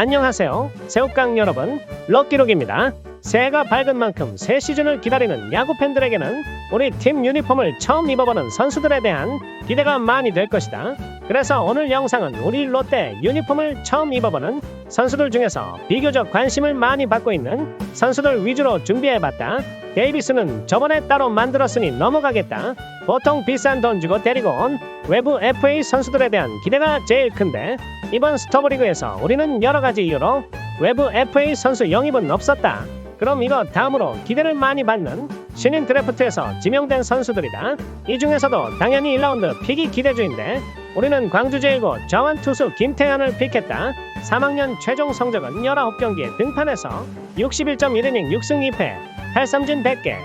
안녕하세요. 새우깡 여러분, 럭키록입니다. 새해가 밝은 만큼 새 시즌을 기다리는 야구 팬들에게는 우리 팀 유니폼을 처음 입어보는 선수들에 대한 기대가 많이 될 것이다. 그래서 오늘 영상은 우리 롯데 유니폼을 처음 입어보는 선수들 중에서 비교적 관심을 많이 받고 있는 선수들 위주로 준비해봤다. 데이비스는 저번에 따로 만들었으니 넘어가겠다. 보통 비싼 돈 주고 데리고 온 외부 FA 선수들에 대한 기대가 제일 큰데 이번 스토브리그에서 우리는 여러 가지 이유로 외부 FA 선수 영입은 없었다. 그럼 이거 다음으로 기대를 많이 받는 신인 드래프트에서 지명된 선수들이다. 이 중에서도 당연히 1라운드 픽이 기대주인데 우리는 광주 제일고 저완 투수 김태현을 픽했다. 3학년 최종 성적은 19경기에 등판해서 61.1이닝 6승 2패, 8삼진 100개,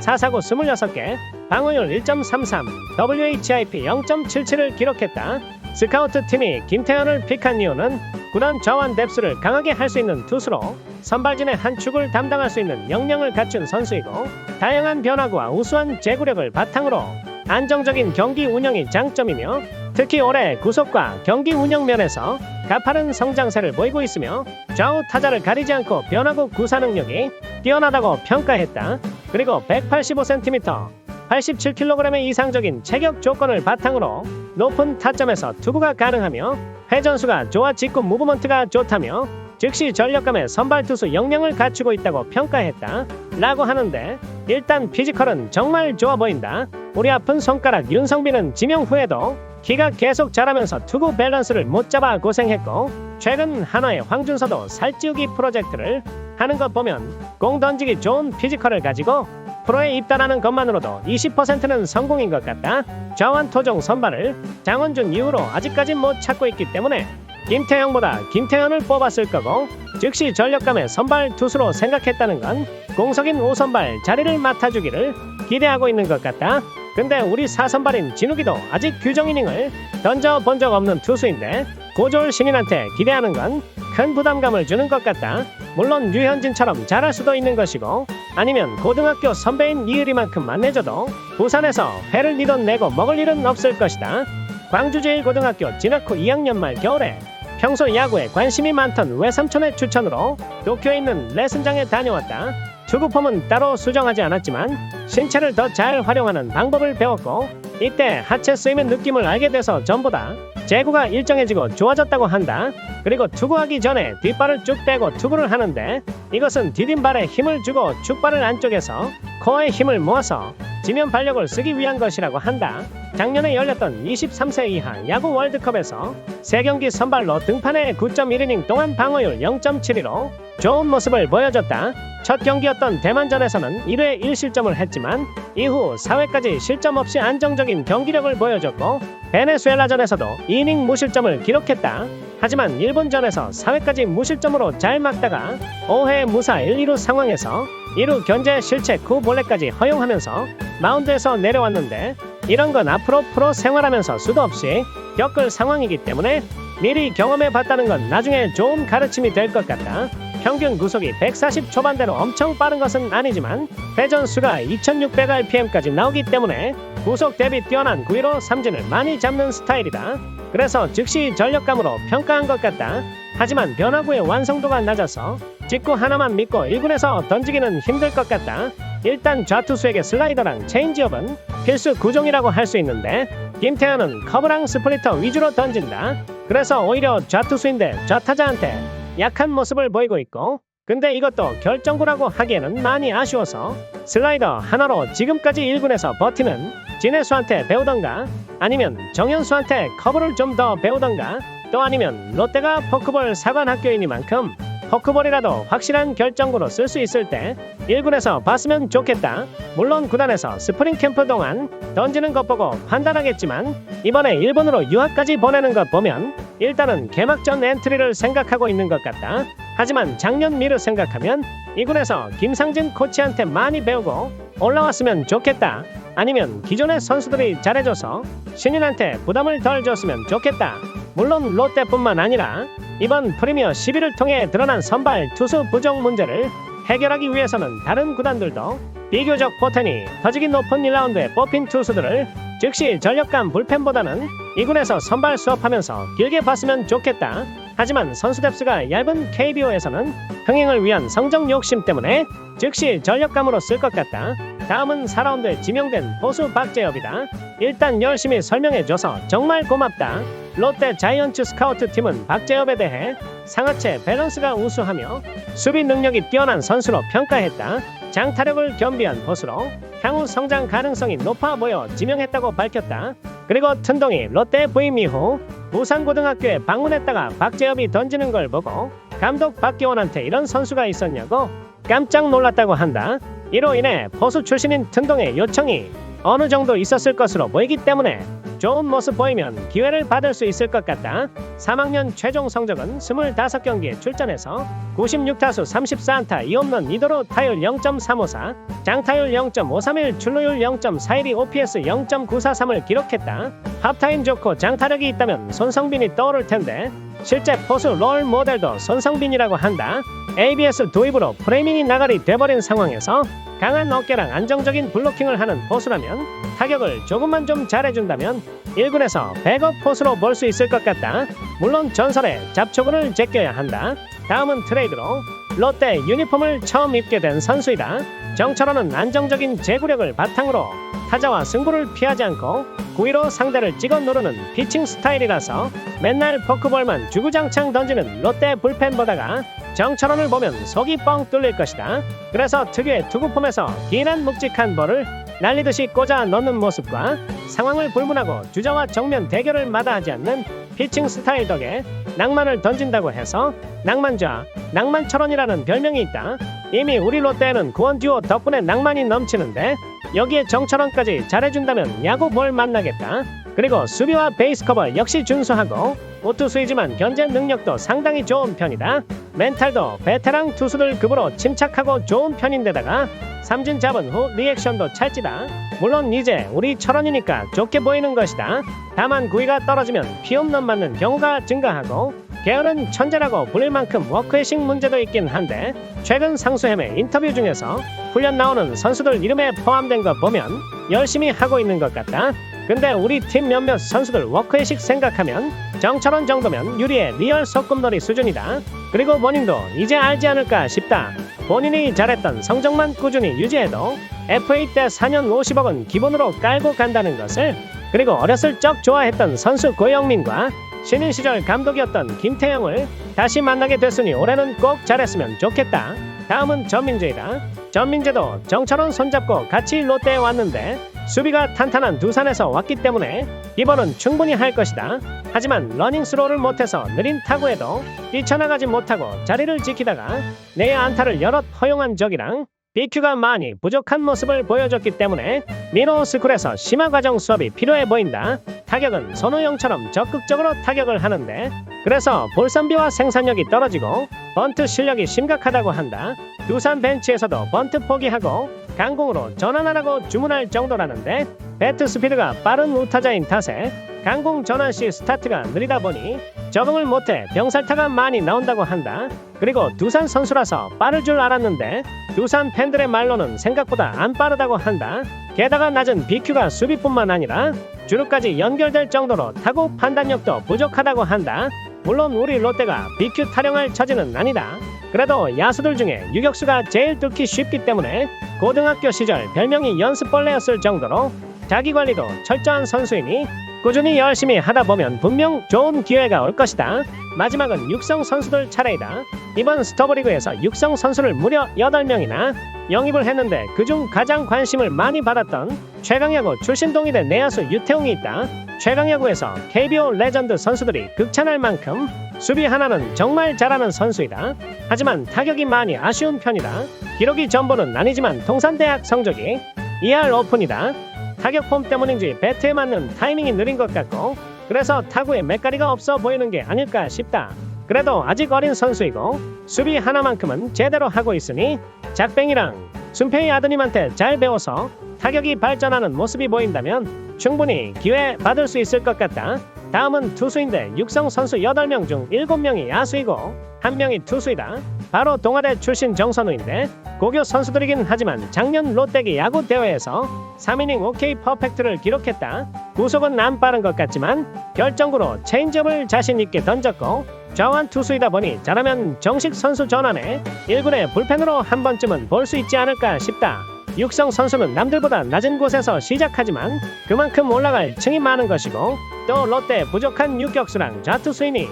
4사구 26개, 방어율 1.33, WHIP 0.77을 기록했다. 스카우트 팀이 김태현을 픽한 이유는 구단 저완 뎁스를 강하게 할 수 있는 투수로 선발진의 한 축을 담당할 수 있는 역량을 갖춘 선수이고 다양한 변화구와 우수한 제구력을 바탕으로 안정적인 경기 운영이 장점이며 특히 올해 구속과 경기 운영 면에서 가파른 성장세를 보이고 있으며 좌우 타자를 가리지 않고 변화구 구사 능력이 뛰어나다고 평가했다. 그리고 185cm, 87kg의 이상적인 체격 조건을 바탕으로 높은 타점에서 투구가 가능하며 회전수가 좋아 직구 무브먼트가 좋다며 즉시 전력감의 선발 투수 역량을 갖추고 있다고 평가했다. 라고 하는데 일단 피지컬은 정말 좋아 보인다. 우리 아픈 손가락 윤성빈은 지명 후에도 키가 계속 자라면서 투구 밸런스를 못 잡아 고생했고 최근 한화의 황준서도 살찌우기 프로젝트를 하는 것 보면 공 던지기 좋은 피지컬을 가지고 프로에 입단하는 것만으로도 20%는 성공인 것 같다. 좌완 토종 선발을 장원준 이후로 아직까지 못 찾고 있기 때문에 김태형보다 김태현을 뽑았을 거고 즉시 전력감의 선발 투수로 생각했다는 건 공석인 5선발 자리를 맡아주기를 기대하고 있는 것 같다. 근데 우리 4선발인 진욱이도 아직 규정 이닝을 던져본 적 없는 투수인데 고졸 신인한테 기대하는 건 큰 부담감을 주는 것 같다. 물론 류현진처럼 잘할 수도 있는 것이고 아니면 고등학교 선배인 이의리만큼만 내줘도 부산에서 회를 니돈 내고 먹을 일은 없을 것이다. 광주제일고등학교 진학 후 2학년 말 겨울에 평소 야구에 관심이 많던 외삼촌의 추천으로 도쿄에 있는 레슨장에 다녀왔다. 투구폼은 따로 수정하지 않았지만 신체를 더 잘 활용하는 방법을 배웠고 이때 하체 쓰임의 느낌을 알게 돼서 전보다 제구가 일정해지고 좋아졌다고 한다. 그리고 투구하기 전에 뒷발을 쭉 빼고 투구를 하는데 이것은 디딤발에 힘을 주고 축발을 안쪽에서 코어에 힘을 모아서 지면 발력을 쓰기 위한 것이라고 한다. 작년에 열렸던 23세 이하 야구 월드컵에서 3경기 선발로 등판해 9.1이닝 동안 방어율 0.72로 좋은 모습을 보여줬다. 첫 경기였던 대만전에서는 1회 1실점을 했지만 이후 4회까지 실점 없이 안정적인 경기력을 보여줬고 베네수엘라전에서도 2이닝 무실점을 기록했다. 하지만 일본전에서 4회까지 무실점으로 잘 막다가 5회 무사 1, 2루 상황에서 2루 견제 실책 후 볼넷까지 허용하면서 마운드에서 내려왔는데 이런 건 앞으로 프로 생활하면서 수도 없이 겪을 상황이기 때문에 미리 경험해 봤다는 건 나중에 좋은 가르침이 될 것 같다. 평균 구속이 140 초반대로 엄청 빠른 것은 아니지만 회전수가 2600rpm까지 나오기 때문에 구속 대비 뛰어난 구위로 삼진을 많이 잡는 스타일이다. 그래서 즉시 전력감으로 평가한 것 같다. 하지만 변화구의 완성도가 낮아서 직구 하나만 믿고 1군에서 던지기는 힘들 것 같다. 일단 좌투수에게 슬라이더랑 체인지업은 필수 구종이라고 할 수 있는데 김태현은 커브랑 스플리터 위주로 던진다. 그래서 오히려 좌투수인데 좌타자한테 약한 모습을 보이고 있고 근데 이것도 결정구라고 하기에는 많이 아쉬워서 슬라이더 하나로 지금까지 1군에서 버티는 진해수한테 배우던가 아니면 정현수한테 커브를 좀 더 배우던가 또 아니면 롯데가 포크볼 사관 학교이니만큼 포크볼이라도 확실한 결정구로 쓸 수 있을 때 1군에서 봤으면 좋겠다. 물론 구단에서 스프링 캠프 동안 던지는 것 보고 판단하겠지만 이번에 일본으로 유학까지 보내는 것 보면 일단은 개막전 엔트리를 생각하고 있는 것 같다. 하지만 작년 미르 생각하면 2군에서 김상진 코치한테 많이 배우고 올라왔으면 좋겠다. 아니면 기존의 선수들이 잘해줘서 신인한테 부담을 덜 줬으면 좋겠다. 물론 롯데뿐만 아니라 이번 프리미어 11을 통해 드러난 선발 투수 부정 문제를 해결하기 위해서는 다른 구단들도 비교적 포텐이 터지기 높은 1라운드에 뽑힌 투수들을 즉시 전력감 불펜보다는 2군에서 선발 수업하면서 길게 봤으면 좋겠다. 하지만 선수 뎁스가 얇은 KBO에서는 흥행을 위한 성적 욕심 때문에 즉시 전력감으로 쓸 것 같다. 다음은 4라운드에 지명된 보수 박재엽이다. 일단 열심히 설명해줘서 정말 고맙다. 롯데 자이언츠 스카우트 팀은 박재엽에 대해 상하체 밸런스가 우수하며 수비 능력이 뛰어난 선수로 평가했다. 장타력을 겸비한 보수로 향후 성장 가능성이 높아 보여 지명했다고 밝혔다. 그리고 튼동이 롯데 부임 이후 부산고등학교에 방문했다가 박재엽이 던지는 걸 보고 감독 박기원한테 이런 선수가 있었냐고 깜짝 놀랐다고 한다. 이로 인해 보수 출신인 튼동의 요청이 어느 정도 있었을 것으로 보이기 때문에 좋은 모습 보이면 기회를 받을 수 있을 것 같다. 3학년 최종 성적은 25경기에 출전해서 96타수 34안타 2홈런 2도로 타율 0.354, 장타율 0.531, 출루율 0.412, OPS 0.943을 기록했다. 합타임 좋고 장타력이 있다면 손성빈이 떠오를 텐데 실제 포수 롤 모델도 손성빈이라고 한다. ABS 도입으로 프레이밍이 나가리 돼버린 상황에서 강한 어깨랑 안정적인 블로킹을 하는 포수라면 타격을 조금만 좀 잘해준다면 1군에서 백업 포수로 볼 수 있을 것 같다. 물론 전설의 잡초군을 제껴야 한다. 다음은 트레이드로 롯데 유니폼을 처음 입게 된 선수이다. 정철원은 안정적인 제구력을 바탕으로 타자와 승부를 피하지 않고 9위로 상대를 찍어 누르는 피칭 스타일이라서 맨날 포크볼만 주구장창 던지는 롯데 불펜 보다가 정철원을 보면 속이 뻥 뚫릴 것이다. 그래서 특유의 투구폼에서 길한 묵직한 볼을 날리듯이 꽂아 넣는 모습과 상황을 불문하고 주자와 정면 대결을 마다하지 않는 피칭 스타일 덕에 낭만을 던진다고 해서 낭만좌, 낭만철원이라는 별명이 있다. 이미 우리 롯데에는 구원 듀오 덕분에 낭만이 넘치는데 여기에 정철원까지 잘해준다면 야구 뭘 만나겠다. 그리고 수비와 베이스 커버 역시 준수하고 오투수이지만 견제 능력도 상당히 좋은 편이다. 멘탈도 베테랑 투수들 급으로 침착하고 좋은 편인데다가 삼진 잡은 후 리액션도 찰지다. 물론 이제 우리 철원이니까 좋게 보이는 것이다. 다만 구위가 떨어지면 피홈런 맞는 경우가 증가하고 게으른 천재라고 불릴 만큼 워크의식 문제도 있긴 한데 최근 상수햄의 인터뷰 중에서 훈련 나오는 선수들 이름에 포함된 거 보면 열심히 하고 있는 것 같다. 근데 우리 팀 몇몇 선수들 워크의식 생각하면 정철원 정도면 유리의 리얼 소꿉놀이 수준이다. 그리고 본인도 이제 알지 않을까 싶다. 본인이 잘했던 성적만 꾸준히 유지해도 FA 때 4년 50억은 기본으로 깔고 간다는 것을 그리고 어렸을 적 좋아했던 선수 고영민과 신인 시절 감독이었던 김태형을 다시 만나게 됐으니 올해는 꼭 잘했으면 좋겠다. 다음은 전민재이다. 전민재도 정철원 손잡고 같이 롯데에 왔는데 수비가 탄탄한 두산에서 왔기 때문에 이번은 충분히 할 것이다. 하지만 러닝스로를 못해서 느린 타구에도 뛰쳐나가지 못하고 자리를 지키다가 내 안타를 여럿 허용한 적이랑 BQ가 많이 부족한 모습을 보여줬기 때문에 미노스쿨에서 심화 과정 수업이 필요해 보인다. 타격은 선우영처럼 적극적으로 타격을 하는데 그래서 볼선비와 생산력이 떨어지고 번트 실력이 심각하다고 한다. 두산 벤치에서도 번트 포기하고 강공으로 전환하라고 주문할 정도라는데 배트 스피드가 빠른 우타자인 탓에 강공 전환 시 스타트가 느리다 보니 적응을 못해 병살타가 많이 나온다고 한다. 그리고 두산 선수라서 빠를 줄 알았는데 두산 팬들의 말로는 생각보다 안 빠르다고 한다. 게다가 낮은 BQ가 수비뿐만 아니라 주루까지 연결될 정도로 타구 판단력도 부족하다고 한다. 물론 우리 롯데가 BQ 타령할 처지는 아니다. 그래도 야수들 중에 유격수가 제일 뚫기 쉽기 때문에 고등학교 시절 별명이 연습벌레였을 정도로 자기 관리도 철저한 선수이니 꾸준히 열심히 하다 보면 분명 좋은 기회가 올 것이다. 마지막은 육성 선수들 차례이다. 이번 스토브리그에서 육성 선수를 무려 8명이나 영입을 했는데 그중 가장 관심을 많이 받았던 최강야구 출신 동일의 내야수 유태웅이 있다. 최강야구에서 KBO 레전드 선수들이 극찬할 만큼 수비 하나는 정말 잘하는 선수이다. 하지만 타격이 많이 아쉬운 편이다. 기록이 전부는 아니지만 동산대학 성적이 2할 오픈이다. 타격 폼 때문인지 배트에 맞는 타이밍이 느린 것 같고 그래서 타구에 맥가리가 없어 보이는 게 아닐까 싶다. 그래도 아직 어린 선수이고 수비 하나만큼은 제대로 하고 있으니 작뱅이랑 순페이 아드님한테 잘 배워서 타격이 발전하는 모습이 보인다면 충분히 기회 받을 수 있을 것 같다. 다음은 투수인데 육성 선수 8명 중 7명이 야수이고 1명이 투수이다. 바로 동아대 출신 정선우인데 고교 선수들이긴 하지만 작년 롯데기 야구 대회에서 3이닝 오케이 퍼펙트를 기록했다. 구속은 안 빠른 것 같지만 결정구로 체인지업을 자신 있게 던졌고 좌완 투수이다 보니 잘하면 정식 선수 전환에 1군의 불펜으로 한 번쯤은 볼 수 있지 않을까 싶다. 육성 선수는 남들보다 낮은 곳에서 시작하지만 그만큼 올라갈 층이 많은 것이고 또 롯데 부족한 유격수랑 좌투수이니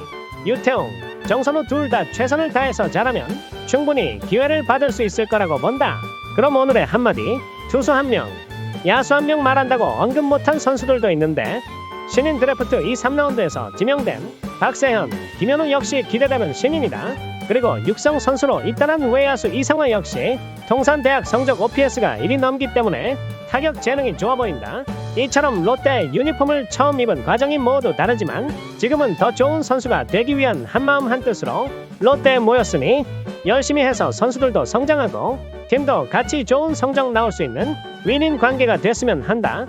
유태웅, 정선우 둘 다 최선을 다해서 잘하면 충분히 기회를 받을 수 있을 거라고 본다. 그럼 오늘의 한마디 투수 한 명, 야수 한 명 말한다고 언급 못한 선수들도 있는데 신인 드래프트 2, 3라운드에서 지명된 박세현, 김현우 역시 기대되는 신인이다. 그리고 육성 선수로 입단한 외야수 이상화 역시 통산대학 성적 OPS가 1이 넘기 때문에 타격 재능이 좋아 보인다. 이처럼 롯데 유니폼을 처음 입은 과정이 모두 다르지만 지금은 더 좋은 선수가 되기 위한 한마음 한뜻으로 롯데에 모였으니 열심히 해서 선수들도 성장하고 팀도 같이 좋은 성적 나올 수 있는 윈인 관계가 됐으면 한다.